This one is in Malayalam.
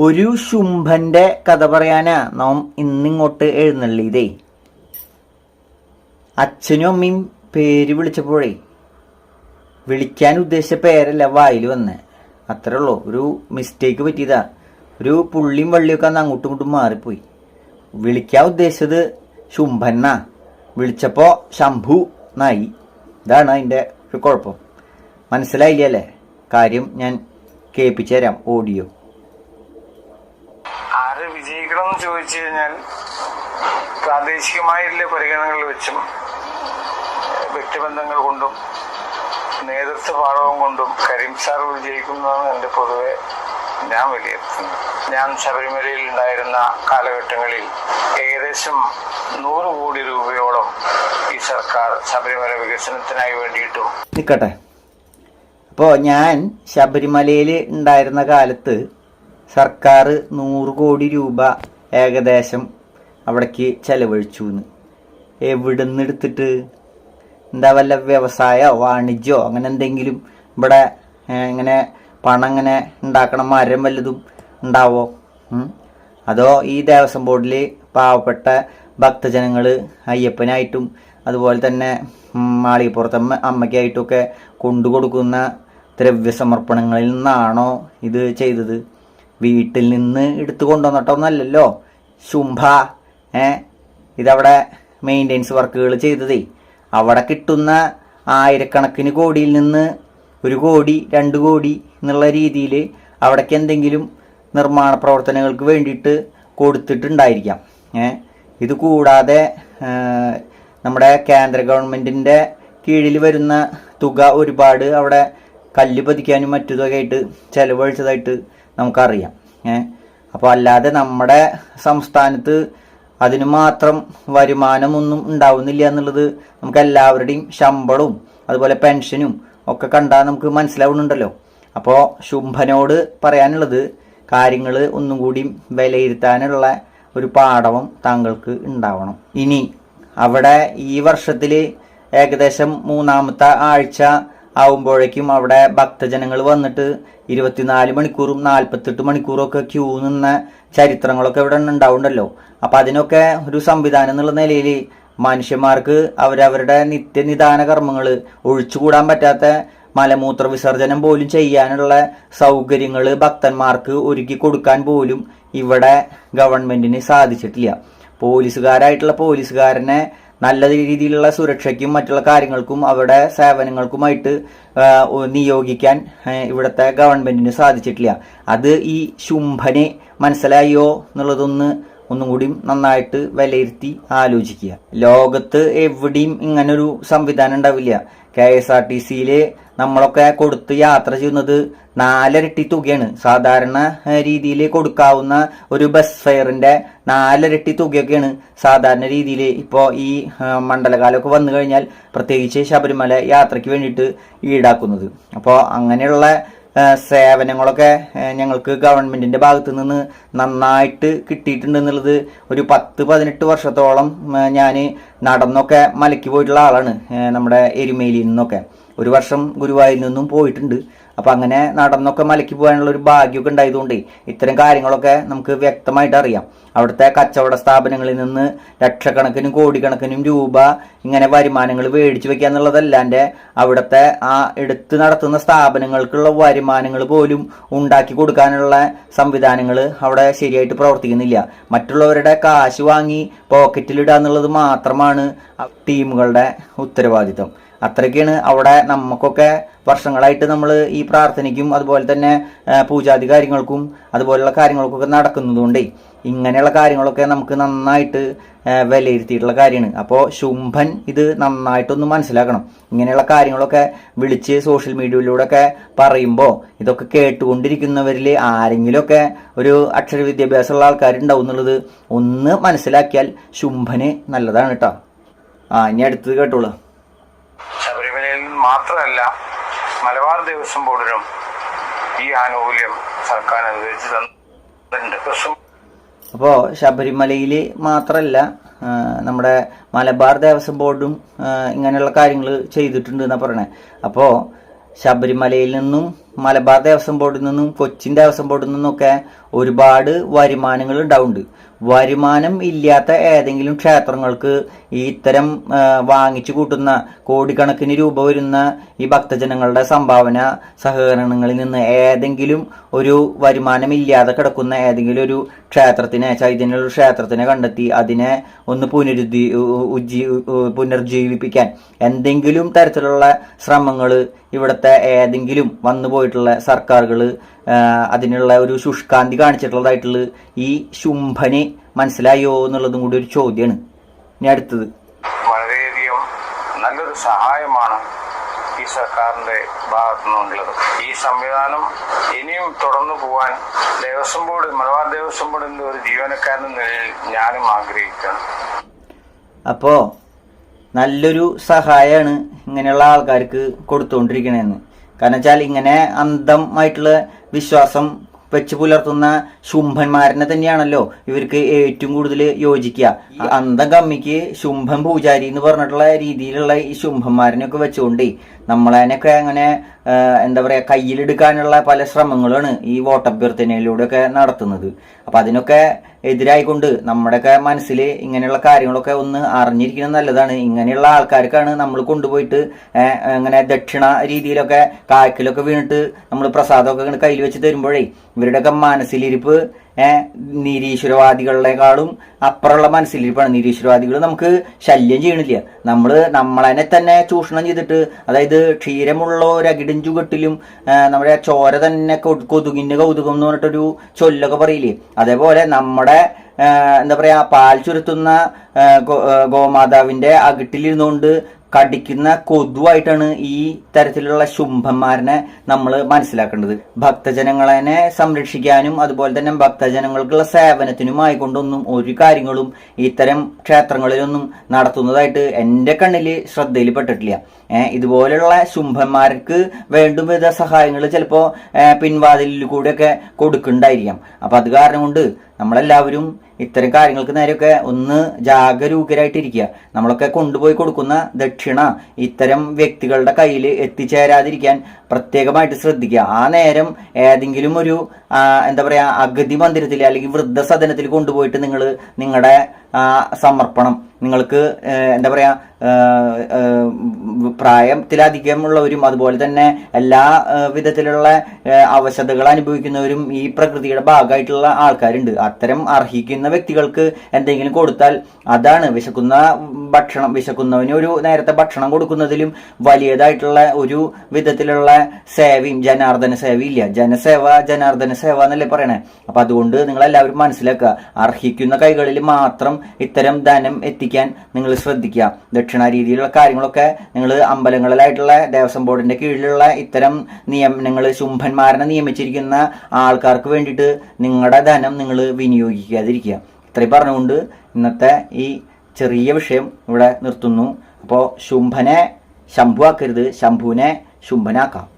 ഒരു ശുംഭന്റെ കഥ പറയാനാ നാം ഇന്നിങ്ങോട്ട് എഴുന്നള്ളിയതേ. അച്ഛനും അമ്മയും പേര് വിളിച്ചപ്പോഴേ വിളിക്കാൻ ഉദ്ദേശിച്ച പേരല്ല വായിൽ വന്നെ. അത്രേ ഉള്ളൂ. ഒരു മിസ്റ്റേക്ക് പറ്റിയതാ. ഒരു പുള്ളിയും വള്ളിയൊക്കെ അന്ന് അങ്ങോട്ടും ഇങ്ങോട്ടും മാറിപ്പോയി. വിളിക്കാൻ ഉദ്ദേശിച്ചത് ശുംഭന്ന വിളിച്ചപ്പോ ശംഭു നായി. ഇതാണ് അതിന്റെ ഒരു കുഴപ്പം. മനസ്സിലായില്ലേ കാര്യം ഞാൻ കേൾപ്പിച്ചു തരാം ഓഡിയോ. വിജയിക്കണം എന്ന് ചോദിച്ചു കഴിഞ്ഞാൽ പ്രാദേശികമായിട്ടുള്ള പരിഗണനകൾ വെച്ചും വ്യക്തിബന്ധങ്ങൾ കൊണ്ടും നേതൃത്വ പാഠവും കൊണ്ടും കരീം സാർ വിജയിക്കുന്നതാണ് എന്റെ പൊതുവെ ഞാൻ വിലയിരുത്തുന്നത് ഞാൻ ശബരിമലയിൽ ഉണ്ടായിരുന്ന കാലഘട്ടങ്ങളിൽ ഏകദേശം നൂറ് കോടി രൂപയോളം ഈ സർക്കാർ ശബരിമല വികസനത്തിനായി വേണ്ടിയിട്ടും നിൽക്കട്ടെ അപ്പോൾ ഞാൻ ശബരിമലയിൽ ഉണ്ടായിരുന്ന കാലത്ത് സർക്കാർ നൂറ് കോടി രൂപ ഏകദേശം അവിടേക്ക് ചെലവഴിച്ചു എന്ന് എവിടെ നിന്ന് എടുത്തിട്ട്? എന്താ വല്ല വ്യവസായമോ വാണിജ്യമോ അങ്ങനെ എന്തെങ്കിലും ഇവിടെ ഇങ്ങനെ പണം ഇങ്ങനെ ഉണ്ടാക്കണ മരം വല്ലതും ഉണ്ടാവോ? അതോ ഈ ദേവസ്വം ബോർഡിൽ പാവപ്പെട്ട ഭക്തജനങ്ങൾ അയ്യപ്പനായിട്ടും അതുപോലെ തന്നെ മാളികപ്പുറത്തമ്മ അമ്മയ്ക്കായിട്ടുമൊക്കെ കൊണ്ടു കൊണ്ടുകൊടുക്കുന്ന ദ്രവ്യസമർപ്പണങ്ങളിൽ നിന്നാണോ ഇത് ചെയ്തത്? വീട്ടിൽ നിന്ന് എടുത്തു കൊണ്ടുവന്നിട്ടൊന്നല്ലല്ലോ ശുംഭ ഏ ഇതവിടെ മെയിന്റെനൻസ് വർക്കുകൾ ചെയ്തതേ. അവിടെ കിട്ടുന്ന ആയിരക്കണക്കിന് കോടിയിൽ നിന്ന് ഒരു കോടി രണ്ട് കോടി എന്നുള്ള രീതിയിൽ അവിടേക്ക് എന്തെങ്കിലും നിർമ്മാണ പ്രവർത്തനങ്ങൾക്ക് വേണ്ടിയിട്ട് കൊടുത്തിട്ടുണ്ടായിരിക്കാം. ഇത് കൂടാതെ നമ്മുടെ കേന്ദ്ര ഗവൺമെന്റിന്റെ കീഴിൽ വരുന്ന തുക ഒരുപാട് അവിടെ കല്ല് പതിക്കാനും മറ്റു ആയിട്ട് ചെലവഴിച്ചതായിട്ട് നമുക്കറിയാം. ഏ? അപ്പോൾ അല്ലാതെ നമ്മുടെ സംസ്ഥാനത്ത് അതിന് മാത്രം വരുമാനമൊന്നും ഉണ്ടാവുന്നില്ല എന്നുള്ളത് നമുക്ക് എല്ലാവരുടെയും ശമ്പളവും അതുപോലെ പെൻഷനും ഒക്കെ കണ്ടാൽ നമുക്ക് മനസ്സിലാവുന്നുണ്ടല്ലോ. അപ്പോൾ ശുംഭനോട് പറയാനുള്ളത് കാര്യങ്ങൾ ഒന്നും കൂടി വിലയിരുത്താനുള്ള ഒരു പാഠവും താങ്കൾക്ക് ഉണ്ടാവണം. ഇനി അവിടെ ഈ വർഷത്തിൽ ഏകദേശം മൂന്നാമത്തെ ആഴ്ച ആവുമ്പോഴേക്കും അവിടെ ഭക്തജനങ്ങൾ വന്നിട്ട് ഇരുപത്തിനാല് മണിക്കൂറും നാൽപ്പത്തെട്ട് മണിക്കൂറും ഒക്കെ ക്യൂ നിന്ന ചരിത്രങ്ങളൊക്കെ ഇവിടെ ഉണ്ടാവുണ്ടല്ലോ അപ്പൊ അതിനൊക്കെ ഒരു സംവിധാനം എന്നുള്ള നിലയിൽ മനുഷ്യന്മാർക്ക് അവരവരുടെ നിത്യനിദാന കർമ്മങ്ങൾ ഒഴിച്ചുകൂടാൻ പറ്റാത്ത മലമൂത്ര വിസർജനം പോലും ചെയ്യാനുള്ള സൗകര്യങ്ങൾ ഭക്തന്മാർക്ക് ഒരുക്കി കൊടുക്കാൻ പോലും ഇവിടെ ഗവൺമെന്റിന് സാധിച്ചിട്ടില്ല. പോലീസുകാരായിട്ടുള്ള പോലീസുകാരനെ നല്ല രീതിയിലുള്ള സുരക്ഷയ്ക്കും മറ്റുള്ള കാര്യങ്ങൾക്കും അവരുടെ സേവനങ്ങൾക്കുമായിട്ട് നിയോഗിക്കാൻ ഇവിടുത്തെ ഗവൺമെന്റിന് സാധിച്ചിട്ടില്ല. അത് ഈ ശുംഭനെ മനസ്സിലായോ എന്നുള്ളതൊന്ന് ഒന്നും കൂടി നന്നായിട്ട് വിലയിരുത്തി ആലോചിക്കുക. ലോകത്ത് എവിടെയും ഇങ്ങനൊരു സംവിധാനം ഉണ്ടാവില്ല. കെ എസ് ആർ ടി സിയിൽ നമ്മളൊക്കെ കൊടുത്ത് യാത്ര ചെയ്യുന്നത് നാലരട്ടി തുകയാണ്. സാധാരണ രീതിയിൽ കൊടുക്കാവുന്ന ഒരു ബസ് ഫെയറിന്റെ നാലരട്ടി തുകയൊക്കെയാണ് സാധാരണ രീതിയിൽ ഇപ്പോൾ ഈ മണ്ഡലകാലമൊക്കെ വന്നു കഴിഞ്ഞാൽ പ്രത്യേകിച്ച് ശബരിമല യാത്രയ്ക്ക് വേണ്ടിയിട്ട് ഈടാക്കുന്നത്. അപ്പോൾ അങ്ങനെയുള്ള സേവനങ്ങളൊക്കെ ഞങ്ങൾക്ക് ഗവൺമെന്റിന്റെ ഭാഗത്തു നിന്ന് നന്നായിട്ട് കിട്ടിയിട്ടുണ്ട് എന്നുള്ളത് ഒരു പത്ത് പതിനെട്ട് വർഷത്തോളം ഞാൻ നടന്നൊക്കെ മലയ്ക്ക് പോയിട്ടുള്ള ആളാണ് നമ്മുടെ എരുമേലിയിൽ നിന്നൊക്കെ. ഒരു വർഷം ഗുരുവായൂരിൽ നിന്നും പോയിട്ടുണ്ട്. അപ്പൊ അങ്ങനെ നടന്നൊക്കെ മലയ്ക്ക് പോകാനുള്ള ഒരു ഭാഗ്യമൊക്കെ ഉണ്ടായതുകൊണ്ട് ഇത്തരം കാര്യങ്ങളൊക്കെ നമുക്ക് വ്യക്തമായിട്ട് അറിയാം. അവിടുത്തെ കച്ചവട സ്ഥാപനങ്ങളിൽ നിന്ന് ലക്ഷക്കണക്കിനും കോടിക്കണക്കിനും രൂപ ഇങ്ങനെ വരുമാനങ്ങൾ മേടിച്ചു വെക്കുക എന്നുള്ളതല്ലാണ്ട് അവിടുത്തെ ആ എടുത്തു നടത്തുന്ന സ്ഥാപനങ്ങൾക്കുള്ള വരുമാനങ്ങൾ പോലും ഉണ്ടാക്കി കൊടുക്കാനുള്ള സംവിധാനങ്ങൾ അവിടെ ശരിയായിട്ട് പ്രവർത്തിക്കുന്നില്ല. മറ്റുള്ളവരുടെ കാശ് വാങ്ങി പോക്കറ്റിലിടുക എന്നുള്ളത് മാത്രമാണ് ടീമുകളുടെ ഉത്തരവാദിത്തം അത്രയ്ക്കാണ് അവിടെ നമുക്കൊക്കെ വർഷങ്ങളായിട്ട് നമ്മൾ ഈ പ്രാർത്ഥനയ്ക്കും അതുപോലെ തന്നെ പൂജാതി കാര്യങ്ങൾക്കും അതുപോലെയുള്ള കാര്യങ്ങൾക്കൊക്കെ നടക്കുന്നതുകൊണ്ടേ ഇങ്ങനെയുള്ള കാര്യങ്ങളൊക്കെ നമുക്ക് നന്നായിട്ട് വിലയിരുത്തിയിട്ടുള്ള കാര്യമാണ്. അപ്പോൾ ശുംഭൻ ഇത് നന്നായിട്ടൊന്ന് മനസ്സിലാക്കണം. ഇങ്ങനെയുള്ള കാര്യങ്ങളൊക്കെ വിളിച്ച് സോഷ്യൽ മീഡിയയിലൂടെ ഒക്കെ പറയുമ്പോൾ ഇതൊക്കെ കേട്ടുകൊണ്ടിരിക്കുന്നവരിൽ ആരെങ്കിലുമൊക്കെ ഒരു അക്ഷര വിദ്യാഭ്യാസമുള്ള ആൾക്കാരുണ്ടാവും എന്നുള്ളത് ഒന്ന് മനസ്സിലാക്കിയാൽ ശുംഭന് നല്ലതാണ് കേട്ടോ. ആ ഇനി അടുത്തത് കേട്ടോളൂ. ശബരിമലയിൽ മാത്രമല്ല മലബാർ ദേവസ്വം ബോർഡിനും ഈ ആനുകൂല്യം സർക്കാർ അനുവദിച്ചു തന്നിട്ടുണ്ട്. അപ്പോ അപ്പോൾ ശബരിമലയിൽ മാത്രമല്ല നമ്മുടെ മലബാർ ദേവസ്വം ബോർഡും ഇങ്ങനെയുള്ള കാര്യങ്ങൾ ചെയ്തിട്ടുണ്ട് എന്നാണ് പറയണേ. അപ്പോൾ ശബരിമലയിൽ നിന്നും മലബാർ ദേവസ്വം ബോർഡിൽ നിന്നും കൊച്ചിൻ ദേവസ്വം ബോർഡിൽ നിന്നൊക്കെ ഒരുപാട് വരുമാനങ്ങൾ ഉണ്ടാവുന്നുണ്ട്. വരുമാനം ഇല്ലാത്ത ഏതെങ്കിലും ക്ഷേത്രങ്ങൾക്ക് ഈ ഇത്തരം വാങ്ങിച്ചു കൂട്ടുന്ന കോടിക്കണക്കിന് രൂപ വരുന്ന ഈ ഭക്തജനങ്ങളുടെ സംഭാവന സഹകരണങ്ങളിൽ നിന്ന് ഏതെങ്കിലും ഒരു വരുമാനം ഇല്ലാതെ കിടക്കുന്ന ഏതെങ്കിലും ഒരു ക്ഷേത്രത്തിനെ ചൈതന്യമുള്ള ക്ഷേത്രത്തിനെ കണ്ടെത്തി അതിനെ ഒന്ന് പുനരുദ്ധി ഉജ്ജീ പുനർജീവിപ്പിക്കാൻ. എന്തെങ്കിലും തരത്തിലുള്ള ശ്രമങ്ങൾ ഇവിടുത്തെ ഏതെങ്കിലും വന്നു പോയിട്ടുള്ള സർക്കാരുകൾ അതിനുള്ള ഒരു ശുഷ്കാന്തി കാണിച്ചിട്ടുള്ളതായിട്ടുള്ള ഈ ശുംഭന് മനസ്സിലായോ എന്നുള്ളതും കൂടി ഒരു ചോദ്യമാണ് ഇനി അടുത്തത്. വളരെയധികം നല്ലൊരു സഹായമാണ് ഈ സർക്കാരിന്റെ ഭാഗത്തു നിന്നുള്ളത് ഈ സംവിധാനം ഇനിയും തുടർന്നു പോവാൻ ദേവസ്വം ബോർഡ് മലബാർ ദേവസ്വം ബോർഡിന്റെ ഒരു ജീവനക്കാരൻ നിലയിൽ ഞാനും ആഗ്രഹിക്കുന്നു അപ്പോ നല്ലൊരു സഹായമാണ് ഇങ്ങനെയുള്ള ആൾക്കാർക്ക് കൊടുത്തുകൊണ്ടിരിക്കണതെന്ന് കാരണം വെച്ചാൽ ഇങ്ങനെ അന്ധമായിട്ടുള്ള വിശ്വാസം വെച്ച് പുലർത്തുന്ന ശുംഭന്മാരനെ തന്നെയാണല്ലോ ഇവർക്ക് ഏറ്റവും കൂടുതൽ യോജിക്കുക. അന്ധഗമ്മിക്ക് ശുംഭൻ പൂജാരി എന്ന് പറഞ്ഞിട്ടുള്ള രീതിയിലുള്ള ഈ ശുംഭന്മാരനെയൊക്കെ വെച്ചുകൊണ്ട് നമ്മളതിനൊക്കെ അങ്ങനെ എന്താ പറയുക കയ്യിലെടുക്കാനുള്ള പല ശ്രമങ്ങളാണ് ഈ വോട്ടഭ്യർത്ഥനയിലൂടെയൊക്കെ നടത്തുന്നത്. അപ്പൊ അതിനൊക്കെ എതിരായിക്കൊണ്ട് നമ്മുടെയൊക്കെ മനസ്സിൽ ഇങ്ങനെയുള്ള കാര്യങ്ങളൊക്കെ ഒന്ന് അറിഞ്ഞിരിക്കുന്നത് നല്ലതാണ്. ഇങ്ങനെയുള്ള ആൾക്കാർക്കാണ് നമ്മൾ കൊണ്ടുപോയിട്ട് അങ്ങനെ ദക്ഷിണ രീതിയിലൊക്കെ കായ്ക്കലൊക്കെ വീണിട്ട് നമ്മൾ പ്രസാദമൊക്കെ കയ്യിൽ വെച്ച് തരുമ്പോഴേ ഇവരുടെയൊക്കെ മനസ്സിലിരിപ്പ് നിരീശ്വരവാദികളെക്കാളും അപ്പുറമുള്ള മനസ്സിലിരിപ്പാണ് നിരീശ്വരവാദികൾ നമുക്ക് ശല്യം ചെയ്യണില്ല. നമ്മൾ നമ്മളതിനെ തന്നെ ചൂഷണം ചെയ്തിട്ട് അതായത് ക്ഷീരമുള്ള ഒരു അകിടും നമ്മുടെ ചോര തന്നെ കൊതുകിന്റെ കൗതുകം എന്ന് പറഞ്ഞിട്ടൊരു ചൊല്ലൊക്കെ പറയില്ലേ? അതേപോലെ നമ്മുടെ എന്താ പറയുക പാൽ ചുരുത്തുന്ന ഗോമാതാവിന്റെ അകിട്ടിലിരുന്നുകൊണ്ട് കടിക്കുന്ന കൊതുവായിട്ടാണ് ഈ തരത്തിലുള്ള ശുംഭന്മാരനെ നമ്മൾ മനസ്സിലാക്കേണ്ടത്. ഭക്തജനങ്ങളെ സംരക്ഷിക്കാനും അതുപോലെ തന്നെ ഭക്തജനങ്ങൾക്കുള്ള സേവനത്തിനുമായി കൊണ്ടൊന്നും ഒരു കാര്യങ്ങളും ഇത്തരം ക്ഷേത്രങ്ങളിലൊന്നും നടത്തുന്നതായിട്ട് എന്റെ കണ്ണിൽ ശ്രദ്ധയിൽപ്പെട്ടിട്ടില്ല. ഇതുപോലെയുള്ള ശുംഭന്മാർക്ക് വേണ്ടും വിധ സഹായങ്ങൾ ചിലപ്പോൾ പിൻവാതിലിൽ കൂടെയൊക്കെ കൊടുക്കുന്നുണ്ടായിരിക്കാം അപ്പൊ അത് കാരണം കൊണ്ട് നമ്മളെല്ലാവരും ഇത്തരം കാര്യങ്ങൾക്ക് നേരെയൊക്കെ ഒന്ന് ജാഗരൂകരായിട്ടിരിക്കുക. നമ്മളൊക്കെ കൊണ്ടുപോയി കൊടുക്കുന്ന ദക്ഷിണ ഇത്തരം വ്യക്തികളുടെ കയ്യിൽ എത്തിച്ചേരാതിരിക്കാൻ പ്രത്യേകമായിട്ട് ശ്രദ്ധിക്കുക. ആ നേരം ഏതെങ്കിലും ഒരു എന്താ പറയുക അഗതി മന്ദിരത്തിൽ അല്ലെങ്കിൽ വൃദ്ധസദനത്തിൽ കൊണ്ടുപോയിട്ട് നിങ്ങൾ നിങ്ങളുടെ സമർപ്പണം. നിങ്ങൾക്ക് എന്താ പറയുക പ്രായത്തിലധികമുള്ളവരും അതുപോലെ തന്നെ എല്ലാ വിധത്തിലുള്ള അവശതകൾ അനുഭവിക്കുന്നവരും ഈ പ്രകൃതിയുടെ ഭാഗമായിട്ടുള്ള ആൾക്കാരുണ്ട്. അത്തരം അർഹിക്കുന്ന വ്യക്തികൾക്ക് എന്തെങ്കിലും കൊടുത്താൽ അതാണ് വിശക്കുന്ന ഭക്ഷണം. വിശക്കുന്നവന് ഒരു നേരത്തെ ഭക്ഷണം കൊടുക്കുന്നതിലും വലിയതായിട്ടുള്ള ഒരു വിധത്തിലുള്ള സേവയും ജനാർദ്ദന സേവയില്ല ജനസേവ ജനാർദ്ദന സേവ എന്നല്ലേ പറയണേ. അപ്പൊ അതുകൊണ്ട് നിങ്ങൾ എല്ലാവരും മനസ്സിലാക്കുക. അർഹിക്കുന്ന കൈകളിൽ മാത്രം ഇത്തരം ധനം എത്തിക്കാൻ നിങ്ങൾ ശ്രദ്ധിക്കുക. ദക്ഷിണ രീതിയിലുള്ള കാര്യങ്ങളൊക്കെ നിങ്ങൾ അമ്പലങ്ങളിലായിട്ടുള്ള ദേവസ്വം ബോർഡിന്റെ കീഴിലുള്ള ഇത്തരം നിയമനങ്ങൾ ശുംഭന്മാരനെ നിയമിച്ചിരിക്കുന്ന ആൾക്കാർക്ക് വേണ്ടിയിട്ട് നിങ്ങളുടെ ധനം നിങ്ങൾ വിനിയോഗിക്കാതിരിക്കുക. ഇത്രയും പറഞ്ഞുകൊണ്ട് ഇന്നത്തെ ഈ ചെറിയ വിഷയം ഇവിടെ നിർത്തുന്നു. അപ്പോൾ ശുംഭനെ ശംഭുവാക്കരുത്. ശംഭുവിനെ ശുംഭനാക്കാം.